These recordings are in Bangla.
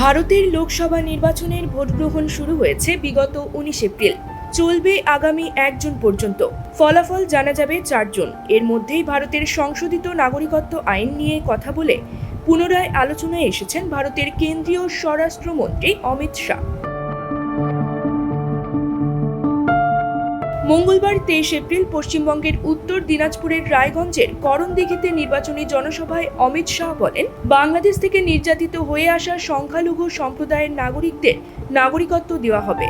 ভারতের লোকসভা নির্বাচনের ভোটগ্রহণ শুরু হয়েছে বিগত উনিশ এপ্রিল। চলবে আগামী এক জুন পর্যন্ত। ফলাফল জানা যাবে চারজন এর মধ্যেই ভারতের সংশোধিত নাগরিকত্ব আইন নিয়ে কথা বলে পুনরায় আলোচনায় এসেছেন ভারতের কেন্দ্রীয় স্বরাষ্ট্রমন্ত্রী অমিত শাহ। মঙ্গলবার তেইশ এপ্রিল পশ্চিমবঙ্গের উত্তর দিনাজপুরের রায়গঞ্জের করণদিঘিতে নির্বাচনী জনসভায় অমিত শাহ বলেন, বাংলাদেশ থেকে নির্যাতিত হয়ে আসা সংখ্যালঘু সম্প্রদায়ের নাগরিকদের নাগরিকত্ব দেওয়া হবে।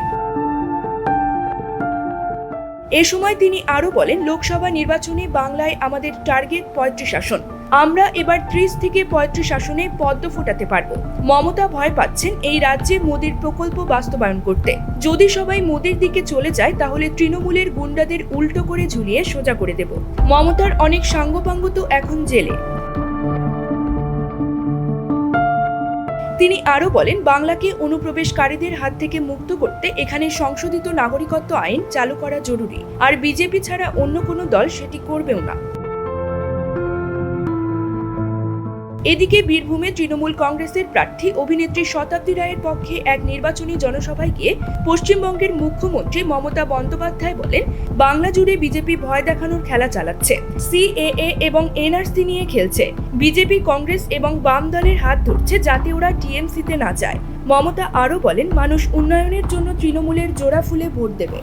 এ সময় তিনি আরও বলেন, লোকসভা নির্বাচনে বাংলায় আমাদের টার্গেট পঁয়ত্রিশ আসন। আমরা এবার ত্রিশ থেকে পঁয়ত্রিশ আসনে পদ্ম ফোটাতে পারব। মমতা ভয় পাচ্ছেন এই রাজ্যে মোদির প্রকল্প বাস্তবায়ন করতে। যদি সবাই মোদির দিকে চলে যায়, তাহলে তৃণমূলের গুন্ডাদের উল্টো করে ঝুলিয়ে সোজা করে দেব। মমতার অনেক সাঙ্গপাঙ্গ তো এখন জেলে। তিনি আরও বলেন, বাংলাকে অনুপ্রবেশকারীদের হাত থেকে মুক্ত করতে এখানে সংশোধিত নাগরিকত্ব আইন চালু করা জরুরি। আর বিজেপি ছাড়া অন্য কোনো দল সেটি করবেও না। এদিকে বীরভূমে তৃণমূল কংগ্রেসের প্রার্থী অভিনেত্রী শতাব্দী রায়ের পক্ষে এক নির্বাচনী জনসভায় গিয়ে পশ্চিমবঙ্গের মুখ্যমন্ত্রী মমতা বন্দ্যোপাধ্যায় বলেন, বাংলা জুড়ে বিজেপি ভয় দেখানোর খেলা চালাচ্ছে। সিএএ এবং এনআরসি নিয়ে খেলছে। বিজেপি, কংগ্রেস এবং বাম দলের হাত ধরছে যাতে ওরা টিএমসিতে না যায়। মমতা আরও বলেন, মানুষ উন্নয়নের জন্য তৃণমূলের জোড়া ফুলে ভোট দেবে।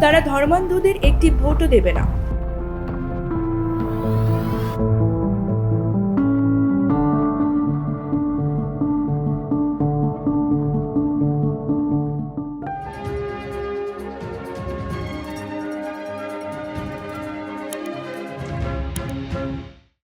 তারা ধর্মান্ধদের একটি ভোটও দেবে না।